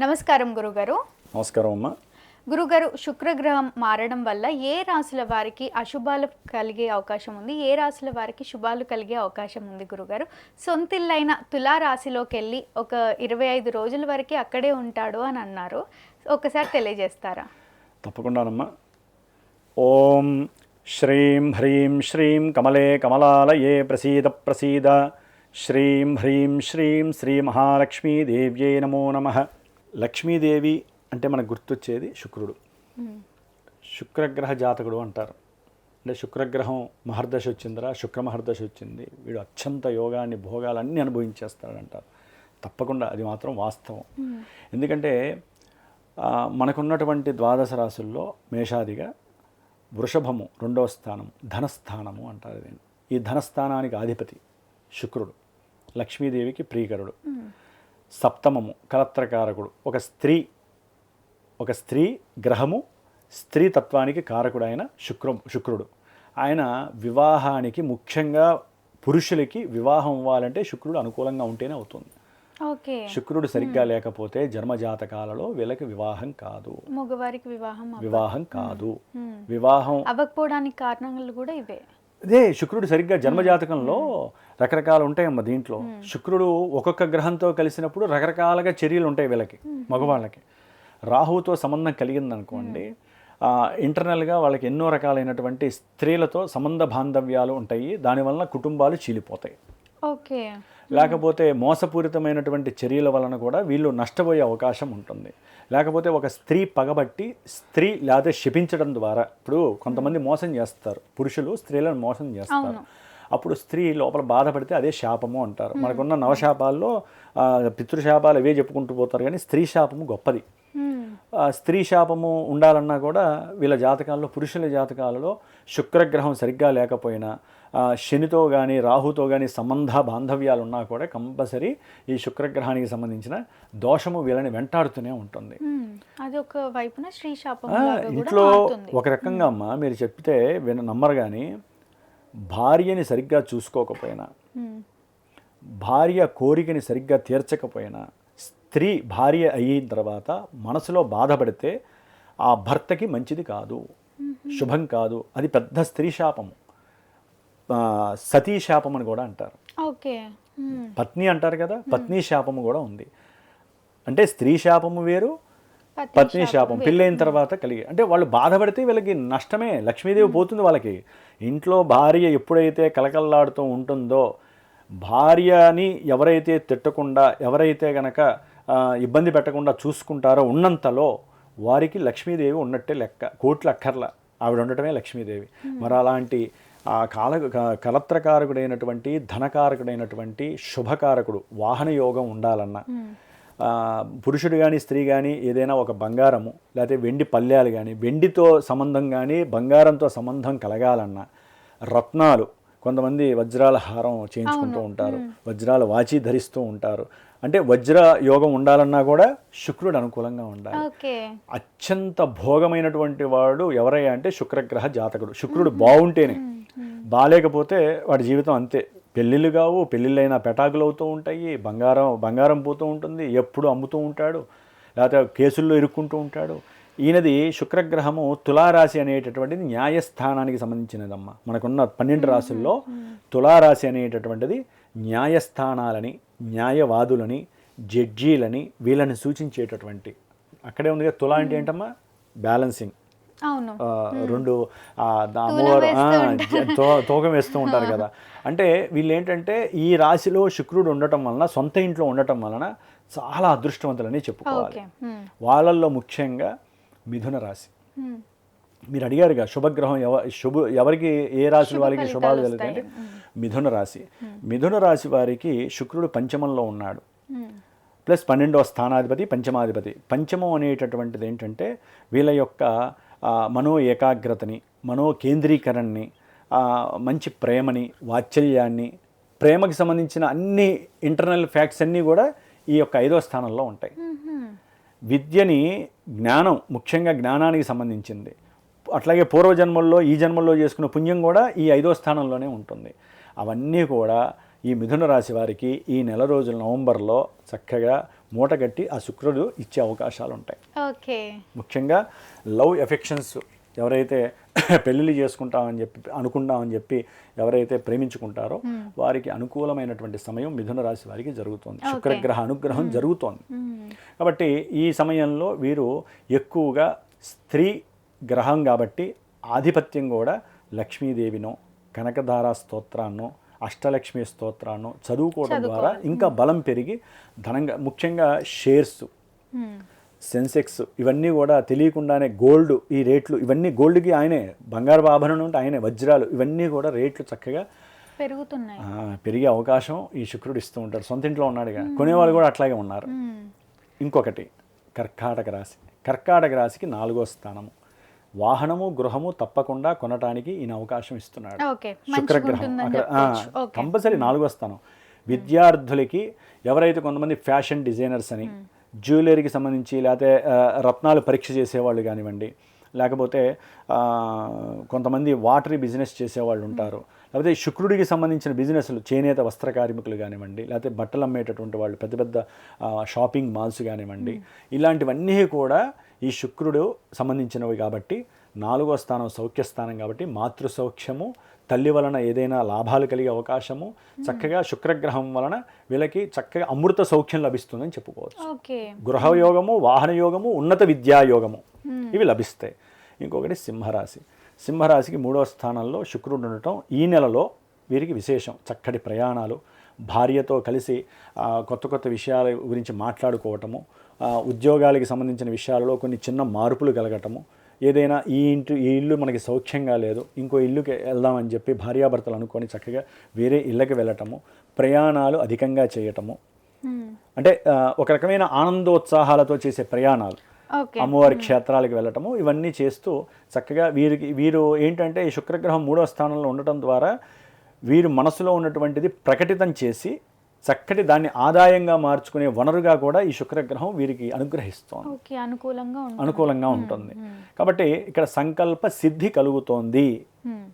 నమస్కారం గురుగారు. నమస్కారం అమ్మ. గురుగారు శుక్రగ్రహం మారడం వల్ల ఏ రాశుల వారికి అశుభాలు కలిగే అవకాశం ఉంది? ఏ రాశుల వారికి శుభాలు కలిగే అవకాశం ఉంది గురుగారు? సొంతిల్లైన తులా రాశిలోకి వెళ్ళి ఒక ఇరవై ఐదు రోజుల వరకు అక్కడే ఉంటాడు అని అన్నారు. ఒకసారి తెలియజేస్తారా? తప్పకుండానమ్మా. ఓం శ్రీం హ్రీం శ్రీం కమలే కమలాలయే ప్రసీద ప్రసీద. శ్రీం హ్రీం శ్రీం శ్రీ మహాలక్ష్మీదేవ్యే నమో నమ. లక్ష్మీదేవి అంటే మనకు గుర్తొచ్చేది శుక్రుడు. శుక్రగ్రహ జాతకుడు అంటారు. అంటే శుక్రగ్రహం మహర్దశ వచ్చిందిరా శుక్ర మహర్దశ వచ్చింది. వీడు అత్యంత యోగాన్ని భోగాలన్నీ అనుభవించేస్తాడంటారు. తప్పకుండా అది మాత్రం వాస్తవం. ఎందుకంటే మనకున్నటువంటి ద్వాదశ రాశుల్లో మేషాదిగా వృషభము రెండవ స్థానం ధనస్థానము అంటారు దీన్ని. ఈ ధనస్థానానికి అధిపతి శుక్రుడు. లక్ష్మీదేవికి ప్రియకరుడు సప్తమము కలత్రకారకుడు ఒక స్త్రీ ఒక స్త్రీ గ్రహము స్త్రీ తత్వానికి కారకుడైన శుక్ర శుక్రుడు. ఆయన వివాహానికి ముఖ్యంగా పురుషులకి వివాహం అవ్వాలంటే శుక్రుడు అనుకూలంగా ఉంటేనే అవుతుంది. ఓకే. శుక్రుడు సరిగ్గా లేకపోతే జన్మజాతకాలలో వీళ్ళకి వివాహం కాదు. మగవారికి వివాహం వివాహం కాదు. వివాహం అవ్వకపోవడానికి కారణాలు కూడా ఇవే. అదే శుక్రుడు సరిగ్గా జన్మజాతకంలో రకరకాలు ఉంటాయమ్మ దీంట్లో. శుక్రుడు ఒక్కొక్క గ్రహంతో కలిసినప్పుడు రకరకాలుగా చర్యలు ఉంటాయి వీళ్ళకి మగవాళ్ళకి. రాహువుతో సంబంధం కలిగిందనుకోండి ఇంటర్నల్గా వాళ్ళకి ఎన్నో రకాలైనటువంటి స్త్రీలతో సంబంధ బాంధవ్యాలు ఉంటాయి. దానివల్ల కుటుంబాలు చీలిపోతాయి. ఓకే. లేకపోతే మోసపూరితమైనటువంటి చర్యల వలన కూడా వీళ్ళు నష్టపోయే అవకాశం ఉంటుంది. లేకపోతే ఒక స్త్రీ పగబట్టి స్త్రీ లేదా శపించడం ద్వారా ఇప్పుడు కొంతమంది మోసం చేస్తారు. పురుషులు స్త్రీలను మోసం చేస్తారు. అప్పుడు స్త్రీ లోపల బాధపడితే అదే శాపము అంటారు. మనకున్న నవశాపాల్లో పితృశాపాలు అవే చెప్పుకుంటూ పోతారు కానీ స్త్రీ శాపము గొప్పది. స్త్రీ శాపము ఉండాలన్నా కూడా వీళ్ళ జాతకాల్లో పురుషుల జాతకాలలో శుక్రగ్రహం సరిగ్గా లేకపోయినా శనితో కానీ రాహుతో కానీ సంబంధ బాంధవ్యాలు ఉన్నా కూడా కంపల్సరీ ఈ శుక్రగ్రహానికి సంబంధించిన దోషము వీళ్ళని వెంటాడుతూనే ఉంటుంది. మ్మ్. అది ఒక వైపున శ్రీ శాపం ఆ, లాగా కూడా ఇంట్లో ఒక రకంగా అమ్మ మీరు చెప్తే విన నమ్మరు కానీ భార్యని సరిగ్గా చూసుకోకపోయినా. భార్య కోరికని సరిగ్గా తీర్చకపోయినా స్త్రీ భార్య అయిన తర్వాత మనసులో బాధపడితే ఆ భర్తకి మంచిది కాదు. శుభం కాదు. అది పెద్ద స్త్రీ శాపము. సతీ శాపం అని కూడా అంటారు. ఓకే. పత్ని అంటారు కదా పత్ని శాపము కూడా ఉంది. అంటే స్త్రీ శాపము వేరు పత్ని శాపం పెళ్ళైన తర్వాత కలిగి అంటే వాళ్ళు బాధపడితే వీళ్ళకి నష్టమే లక్ష్మీదేవి పోతుంది వాళ్ళకి. ఇంట్లో భార్య ఎప్పుడైతే కలకల్లాడుతూ ఉంటుందో భార్యని ఎవరైతే తిట్టకుండా ఎవరైతే గనక ఇబ్బంది పెట్టకుండా చూసుకుంటారో ఉన్నంతలో వారికి లక్ష్మీదేవి ఉన్నట్టే లెక్క కోట్ల అక్కర్ల. ఆవిడ ఉండటమే లక్ష్మీదేవి. మరి అలాంటి ఆ కాల కలత్రకారకుడైనటువంటి ధనకారకుడైనటువంటి శుభకారకుడు వాహన యోగం ఉండాలన్నా పురుషుడు కానీ స్త్రీ కానీ ఏదైనా ఒక బంగారము లేకపోతే వెండి పళ్ళ్యాలు కానీ వెండితో సంబంధం కానీ బంగారంతో సంబంధం కలగాలన్నా రత్నాలు కొంతమంది వజ్రాల హారం చేయించుకుంటూ ఉంటారు వజ్రాల వాచి ధరిస్తూ ఉంటారు. అంటే వజ్ర యోగం ఉండాలన్నా కూడా శుక్రుడు అనుకూలంగా ఉండాలి. అత్యంత భోగమైనటువంటి వాడు ఎవరయ్యా అంటే శుక్రగ్రహ జాతకుడు. శుక్రుడు బాగుంటేనే బాగాలేకపోతే వాడి జీవితం అంతే. పెళ్ళిళ్ళు కావు పెళ్ళిళ్ళైనా పెటాకులు అవుతూ ఉంటాయి బంగారం బంగారం పోతూ ఉంటుంది ఎప్పుడు అమ్ముతూ ఉంటాడు లేకపోతే కేసుల్లో ఇరుక్కుంటూ ఉంటాడు. ఈయనది శుక్రగ్రహము తులారాశి అనేటటువంటిది న్యాయస్థానానికి సంబంధించినదమ్మా. మనకున్న పన్నెండు రాశుల్లో తులారాశి అనేటటువంటిది న్యాయస్థానాలని న్యాయవాదులని జడ్జీలని వీళ్ళని సూచించేటటువంటి. అక్కడే ఉంది కదా తులా అంటే ఏంటమ్మా? బ్యాలెన్సింగ్. రెండు అమ్మవారు తూకం వేస్తూ ఉంటారు కదా. అంటే వీళ్ళు ఏంటంటే ఈ రాశిలో శుక్రుడు ఉండటం వలన సొంత ఇంట్లో ఉండటం వలన చాలా అదృష్టవంతులని చెప్పుకోవాలి. వాళ్ళల్లో ముఖ్యంగా మిథున రాశి. మీరు అడిగారుగా శుభగ్రహం ఎవ శుభ ఎవరికి ఏ రాశి వాళ్ళకి శుభాలు కలుగుతాయంటే మిథున రాశి. మిథున రాశి వారికి శుక్రుడు పంచమంలో ఉన్నాడు. ప్లస్ పన్నెండవ స్థానాధిపతి పంచమాధిపతి. పంచమం అనేటటువంటిది ఏంటంటే వీళ్ళ యొక్క మనో ఏకాగ్రతని మనో కేంద్రీకరణని మంచి ప్రేమని వాత్సల్యాన్ని ప్రేమకి సంబంధించిన అన్ని ఇంటర్నల్ ఫ్యాక్ట్స్ అన్నీ కూడా ఈ యొక్క ఐదో స్థానంలో ఉంటాయి. విద్యని జ్ఞానం ముఖ్యంగా జ్ఞానానికి సంబంధించింది. అట్లాగే పూర్వజన్మల్లో ఈ జన్మల్లో చేసుకున్న పుణ్యం కూడా ఈ ఐదో స్థానంలోనే ఉంటుంది. అవన్నీ కూడా ఈ మిథున రాశి వారికి ఈ నెల రోజుల నవంబర్లో చక్కగా మూటగట్టి ఆ శుక్రుడు ఇచ్చే అవకాశాలు ఉంటాయి ఓకే. ముఖ్యంగా లవ్ ఎఫెక్షన్స్ ఎవరైతే పెళ్ళిళ్ళు చేసుకుంటామని చెప్పి అనుకుంటామని చెప్పి ఎవరైతే ప్రేమించుకుంటారో వారికి అనుకూలమైనటువంటి సమయం మిథున రాశి వారికి జరుగుతుంది. శుక్రగ్రహ అనుగ్రహం జరుగుతోంది. కాబట్టి ఈ సమయంలో వీరు ఎక్కువగా స్త్రీ గ్రహం కాబట్టి ఆధిపత్యం కూడా లక్ష్మీదేవినో కనకధార స్తోత్రాన్నో అష్టలక్ష్మి స్తోత్రాన్నో చదువుకోవడం ద్వారా ఇంకా బలం పెరిగి ధనంగా ముఖ్యంగా షేర్స్ సెన్సెక్స్ ఇవన్నీ కూడా తెలియకుండానే గోల్డ్ ఈ రేట్లు ఇవన్నీ గోల్డ్కి ఆయనే బంగారు ఆభరణం ఉంటే ఆయనే వజ్రాలు ఇవన్నీ కూడా రేట్లు చక్కగా పెరుగుతున్నాయి. పెరిగే అవకాశం ఈ శుక్రుడు ఇస్తూ ఉంటాడు. సొంత ఇంట్లో ఉన్నాడుగా కొనేవాళ్ళు కూడా అట్లాగే ఉన్నారు. ఇంకొకటి కర్కాటక రాశి. కర్కాటక రాశికి నాలుగో స్థానము. వాహనము గృహము తప్పకుండా కొనటానికి ఈయన అవకాశం ఇస్తున్నాడు. శుక్రగ్రహం. అక్కడ కంపల్సరీ నాలుగో స్థానం. విద్యార్థులకి ఎవరైతే కొంతమంది ఫ్యాషన్ డిజైనర్స్ అని జ్యువెలరీకి సంబంధించి లేకపోతే రత్నాలు పరీక్ష చేసేవాళ్ళు కానివ్వండి లేకపోతే కొంతమంది వాటరీ బిజినెస్ చేసేవాళ్ళు ఉంటారు. లేకపోతే శుక్రుడికి సంబంధించిన బిజినెస్లు చేనేత వస్త్ర కార్మికులు కానివ్వండి లేకపోతే బట్టలు అమ్మేటటువంటి వాళ్ళు పెద్ద పెద్ద షాపింగ్ మాల్స్ కానివ్వండి ఇలాంటివన్నీ కూడా ఈ శుక్రుడు సంబంధించినవి కాబట్టి నాలుగో స్థానం సౌఖ్య స్థానం కాబట్టి మాతృ సౌఖ్యము తల్లి వలన ఏదైనా లాభాలు కలిగే అవకాశము చక్కగా శుక్రగ్రహం వలన వీళ్ళకి చక్కగా అమృత సౌఖ్యం లభిస్తుందని చెప్పుకోవచ్చు. గృహయోగము వాహన యోగము ఉన్నత విద్యా యోగము ఇవి లభిస్తాయి. ఇంకొకటి సింహరాశి. సింహరాశికి మూడవ స్థానంలో శుక్రుడు ఉండటం ఈ నెలలో వీరికి విశేషం. చక్కటి ప్రయాణాలు భార్యతో కలిసి కొత్త కొత్త విషయాల గురించి మాట్లాడుకోవటము ఉద్యోగాలకి సంబంధించిన విషయాలలో కొన్ని చిన్న మార్పులు కలగటము. ఏదైనా ఈ ఇంటి ఈ ఇల్లు మనకి సౌఖ్యంగా లేదు ఇంకో ఇల్లుకి వెళ్దామని చెప్పి భార్యాభర్తలు అనుకొని చక్కగా వేరే ఇళ్ళకి వెళ్ళటము ప్రయాణాలు అధికంగా చేయటము. మ్మ్. అంటే ఒక రకమైన ఆనందోత్సాహాలతో చేసే ప్రయాణాలు. అమ్మవారి క్షేత్రాలకు వెళ్ళటము ఇవన్నీ చేస్తూ చక్కగా వీరికి వీరు ఏంటంటే ఈ శుక్రగ్రహం మూడో స్థానంలో ఉండటం ద్వారా వీరు మనసులో ఉన్నటువంటిది ప్రకటితం చేసి చక్కటి దాన్ని ఆదాయంగా మార్చుకునే వనరుగా కూడా ఈ శుక్రగ్రహం వీరికి అనుగ్రహిస్తోంది. అనుకూలంగా ఉంటుంది. అనుకూలంగా ఉంటుంది. కాబట్టి ఇక్కడ సంకల్ప సిద్ధి కలుగుతోంది.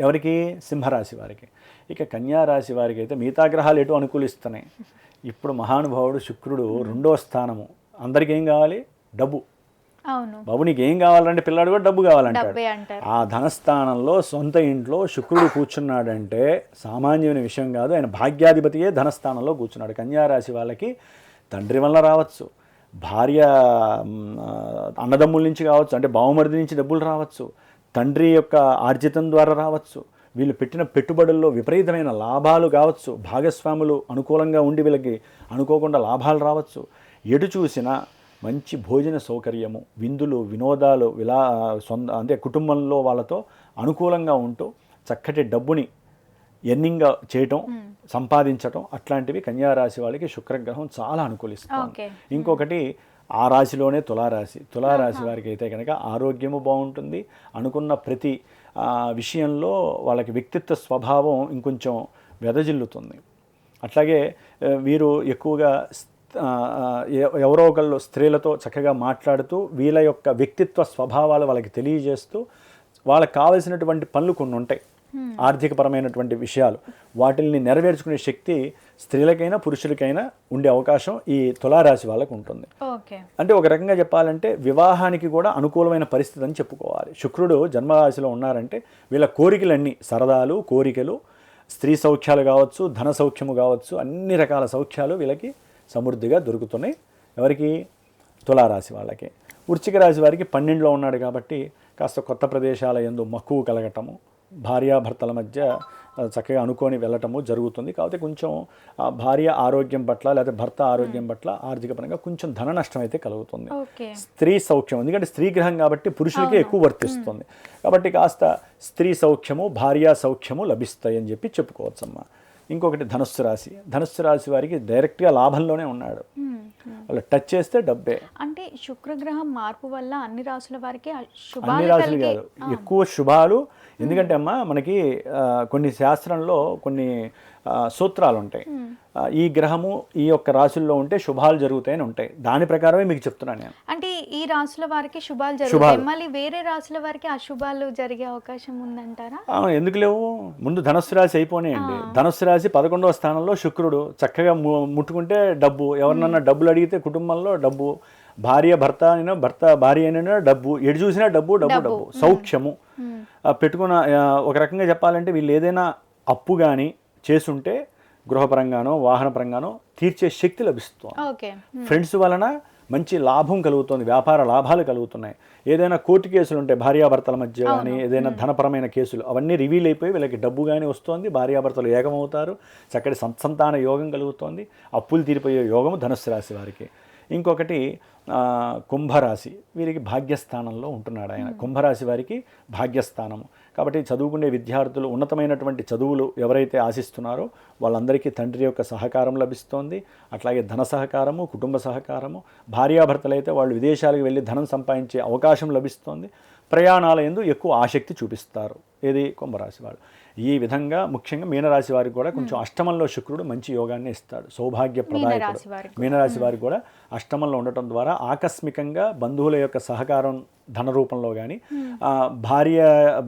ఎవరికి? సింహరాశి వారికి. ఇక కన్యా రాశి వారికి అయితే మిగతా గ్రహాలు ఎటు అనుకూలిస్తున్నాయి. ఇప్పుడు మహానుభావుడు శుక్రుడు రెండో స్థానము. అందరికీ ఏం కావాలి? డబ్బు. బాబు నీకు ఏం కావాలంటే పిల్లాడు కూడా డబ్బు కావాలంటాడు. ఆ ధనస్థానంలో సొంత ఇంట్లో శుక్రుడు కూర్చున్నాడంటే సామాన్యమైన విషయం కాదు. ఆయన భాగ్యాధిపతియే ధనస్థానంలో కూర్చున్నాడు. కన్యారాశి వాళ్ళకి తండ్రి వల్ల రావచ్చు. భార్య అన్నదమ్ముల నుంచి కావచ్చు. అంటే బావమరిది నుంచి డబ్బులు రావచ్చు. తండ్రి యొక్క ఆర్జితం ద్వారా రావచ్చు. వీళ్ళు పెట్టిన పెట్టుబడుల్లో విపరీతమైన లాభాలు కావచ్చు. భాగస్వాములు అనుకూలంగా ఉండి వీళ్ళకి అనుకోకుండా లాభాలు రావచ్చు. ఎటు చూసినా మంచి భోజన సౌకర్యము విందులు వినోదాలు విలా సొంత అంటే కుటుంబంలో వాళ్ళతో అనుకూలంగా ఉంటూ చక్కటి డబ్బుని ఎన్నింగ్ చేయటం సంపాదించటం అట్లాంటివి కన్యా రాశి వాళ్ళకి శుక్రగ్రహం చాలా అనుకూలిస్తుంది. ఇంకొకటి ఆ రాశిలోనే తులారాశి. తులారాశి వారికి అయితే కనుక ఆరోగ్యము బాగుంటుంది. అనుకున్న ప్రతి విషయంలో వాళ్ళకి వ్యక్తిత్వ స్వభావం ఇంకొంచెం వెదజిల్లుతుంది. అట్లాగే వీరు ఎక్కువగా ఎవరో ఒకళ్ళు స్త్రీలతో చక్కగా మాట్లాడుతూ వీళ్ళ యొక్క వ్యక్తిత్వ స్వభావాలు వాళ్ళకి తెలియజేస్తూ వాళ్ళకి కావలసినటువంటి పనులు కొన్ని ఉంటాయి. ఆర్థికపరమైనటువంటి విషయాలు. వాటిల్ని నెరవేర్చుకునే శక్తి స్త్రీలకైనా పురుషులకైనా ఉండే అవకాశం ఈ తులారాశి వాళ్ళకు ఉంటుంది. అంటే ఒక రకంగా చెప్పాలంటే వివాహానికి కూడా అనుకూలమైన పరిస్థితి అని చెప్పుకోవాలి. శుక్రుడు జన్మరాశిలో ఉన్నారంటే వీళ్ళ కోరికలన్నీ సరదాలు కోరికలు స్త్రీ సౌఖ్యాలు కావచ్చు ధన సౌఖ్యము కావచ్చు అన్ని రకాల సౌఖ్యాలు వీళ్ళకి సమృద్ధిగా దొరుకుతున్నాయి. ఎవరికి? తులారాశి వాళ్ళకి. వృశ్చిక రాశి వారికి పన్నెండులో ఉన్నాడు కాబట్టి కాస్త కొత్త ప్రదేశాల ఎందు మక్కువ కలగటము భార్యాభర్తల మధ్య చక్కగా అనుకొని వెళ్ళటము జరుగుతుంది. కాకపోతే కొంచెం భార్య ఆరోగ్యం పట్ల లేదా భర్త ఆరోగ్యం పట్ల ఆర్థిక పరంగా కొంచెం ధన నష్టం అయితే కలుగుతుంది. స్త్రీ సౌఖ్యం ఎందుకంటే స్త్రీ గ్రహం కాబట్టి పురుషులకే ఎక్కువ వర్తిస్తుంది. కాబట్టి కాస్త స్త్రీ సౌఖ్యము భార్యా సౌఖ్యము లభిస్తాయి అని చెప్పి చెప్పుకోవచ్చమ్మా. ఇంకొకటి ధనుస్సు రాశి. ధనుస్సు రాశి వారికి డైరెక్ట్గా లాభంలోనే ఉన్నాడు. వాళ్ళు టచ్ చేస్తే డబ్బే. అంటే శుక్రగ్రహం మార్పు వల్ల అన్ని రాసుల వారికి అన్ని రాశులు కలిగే కాదు. ఎక్కువ శుభాలు. ఎందుకంటే అమ్మా మనకి కొన్ని శాస్త్రంలో కొన్ని సూత్రాలు ఉంటాయి ఈ గ్రహము ఈ యొక్క రాశుల్లో ఉంటే శుభాలు జరుగుతాయని ఉంటాయి. దాని ప్రకారమే మీకు చెప్తున్నాను నేను. అంటే ఈ రాసుల వారికి శుభాలు జరుగుతాయి. మళ్ళీ వేరే రాసుల వారికి అశుభాలు జరిగే అవకాశం ఉందంటారా? ఎందుకు లేవు? ముందు ధనుస్సు రాశి అయిపోయినాయండి. ధనుస్సు రాశి పదకొండవ స్థానంలో శుక్రుడు చక్కగా ముట్టుకుంటే డబ్బు. ఎవరినన్నా డబ్బులు అడిగితే కుటుంబంలో డబ్బు భార్య భర్త అయినా భర్త భార్య అయినా డబ్బు ఎటు చూసినా డబ్బు డబ్బు డబ్బు. సౌఖ్యము. పెట్టుకున్న ఒక రకంగా చెప్పాలంటే వీళ్ళు ఏదైనా అప్పు కానీ చేసుంటే గృహపరంగానో వాహనపరంగానో తీర్చే శక్తి లభిస్తుంది. ఫ్రెండ్స్ వలన మంచి లాభం కలుగుతుంది వ్యాపార లాభాలు కలుగుతున్నాయి. ఏదైనా కోర్టు కేసులు ఉంటాయి భార్యాభర్తల మధ్య కానీ ఏదైనా ధనపరమైన కేసులు అవన్నీ రివీల్ అయిపోయి వీళ్ళకి డబ్బు కానీ వస్తుంది భార్యాభర్తలు ఏకమవుతారు చక్కటి సంతాన యోగం కలుగుతోంది అప్పులు తీరిపోయే యోగం ధనుస్సు రాశి వారికి. ఇంకొకటి కుంభరాశి. వీరికి భాగ్యస్థానంలో ఉంటున్నాడు ఆయన. కుంభరాశి వారికి భాగ్యస్థానము. కాబట్టి చదువుకునే విద్యార్థులు ఉన్నతమైనటువంటి చదువులు ఎవరైతే ఆశిస్తున్నారో వాళ్ళందరికీ తండ్రి యొక్క సహకారం లభిస్తోంది. అట్లాగే ధన సహకారము కుటుంబ సహకారము భార్యాభర్తలైతే వాళ్ళు విదేశాలకు వెళ్ళి ధనం సంపాదించే అవకాశం లభిస్తోంది. ప్రయాణాల ఎందు ఎక్కువ ఆసక్తి చూపిస్తారు. ఏది కుంభరాశి వాళ్ళు. ఈ విధంగా ముఖ్యంగా మీనరాశి వారికి కూడా కొంచెం అష్టమంలో శుక్రుడు మంచి యోగాన్ని ఇస్తాడు. సౌభాగ్య ప్రదాయకుడు. మీనరాశి వారికి కూడా అష్టమంలో ఉండటం ద్వారా ఆకస్మికంగా బంధువుల యొక్క సహకారం ధన రూపంలో కానీ భార్య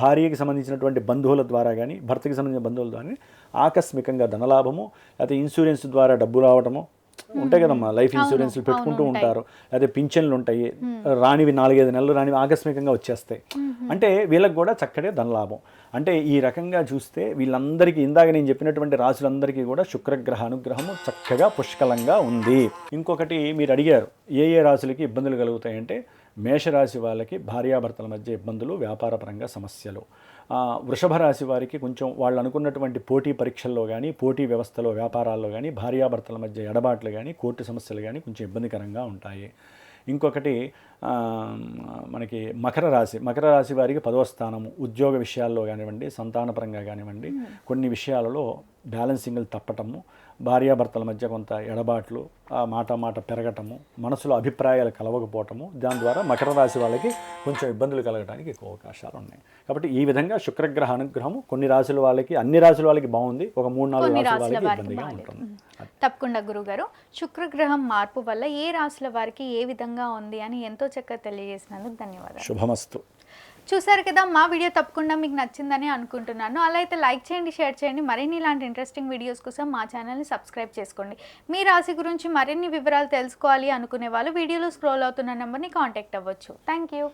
భార్యకి సంబంధించినటువంటి బంధువుల ద్వారా కానీ భర్తకి సంబంధించిన బంధువుల ద్వారా కానీ ఆకస్మికంగా ధనలాభము లేకపోతే ఇన్సూరెన్స్ ద్వారా డబ్బు రావటము ఉంటాయి కదమ్మా లైఫ్ ఇన్సూరెన్స్లు పెట్టుకుంటూ ఉంటారు. అదే పింఛన్లు ఉంటాయి. రానివి నాలుగైదు నెలలు రానివి ఆకస్మికంగా వచ్చేస్తాయి. అంటే వీళ్ళకి కూడా చక్కటే ధనలాభం. అంటే ఈ రకంగా చూస్తే వీళ్ళందరికీ ఇందాక నేను చెప్పినటువంటి రాశులందరికీ కూడా శుక్రగ్రహ అనుగ్రహము చక్కగా పుష్కలంగా ఉంది. ఇంకొకటి మీరు అడిగారు ఏ ఏ రాశులకి ఇబ్బందులు కలుగుతాయంటే మేషరాశి వాళ్ళకి భార్యాభర్తల మధ్య ఇబ్బందులు వ్యాపారపరంగా సమస్యలు. వృషభ రాశి వారికి కొంచెం వాళ్ళు అనుకున్నటువంటి పోటీ పరీక్షల్లో కానీ పోటీ వ్యవస్థలో వ్యాపారాల్లో కానీ భార్యాభర్తల మధ్య ఎడబాట్లు కానీ కోర్టు సమస్యలు కానీ కొంచెం ఇబ్బందికరంగా ఉంటాయి. ఇంకొకటి మనకి మకర రాశి మకర రాశి వారికి పదవ స్థానము. ఉద్యోగ విషయాల్లో కానివ్వండి సంతానపరంగా కానివ్వండి కొన్ని విషయాలలో బ్యాలెన్సింగ్లు తప్పటము భార్యాభర్తల మధ్య కొంత ఎడబాట్లు ఆ మాట మాట పెరగటము మనసులో అభిప్రాయాలు కలవకపోవటము దాని ద్వారా మకర రాశి వాళ్ళకి కొంచెం ఇబ్బందులు కలగడానికి ఎక్కువ అవకాశాలు ఉన్నాయి. కాబట్టి ఈ విధంగా శుక్రగ్రహ అనుగ్రహము కొన్ని రాశుల వాళ్ళకి అన్ని రాశుల వాళ్ళకి బాగుంది. ఒక మూడు నాలుగు రాశుల వాళ్ళకి ఇబ్బందిగా ఉంటుంది. తప్పకుండా గురుగారు శుక్రగ్రహం మార్పు వల్ల ఏ రాశుల వారికి ఏ విధంగా ఉంది అని ఎంతో చక్కగా తెలియజేసినందుకు ధన్యవాదాలు. శుభమస్తు. చూసారు కదా మా వీడియో తప్పకుండా మీకు నచ్చిందని అనుకుంటున్నాను. అలా అయితే లైక్ చేయండి షేర్ చేయండి. మరిన్ని ఇలాంటి ఇంట్రెస్టింగ్ వీడియోస్ కోసం మా ఛానల్ని సబ్స్క్రైబ్ చేసుకోండి. మీ రాశి గురించి మరిన్ని వివరాలు తెలుసుకోవాలి అనుకునే వాళ్ళు వీడియోలో స్క్రోల్ అవుతున్న నెంబర్ని కాంటాక్ట్ అవ్వచ్చు. Thank you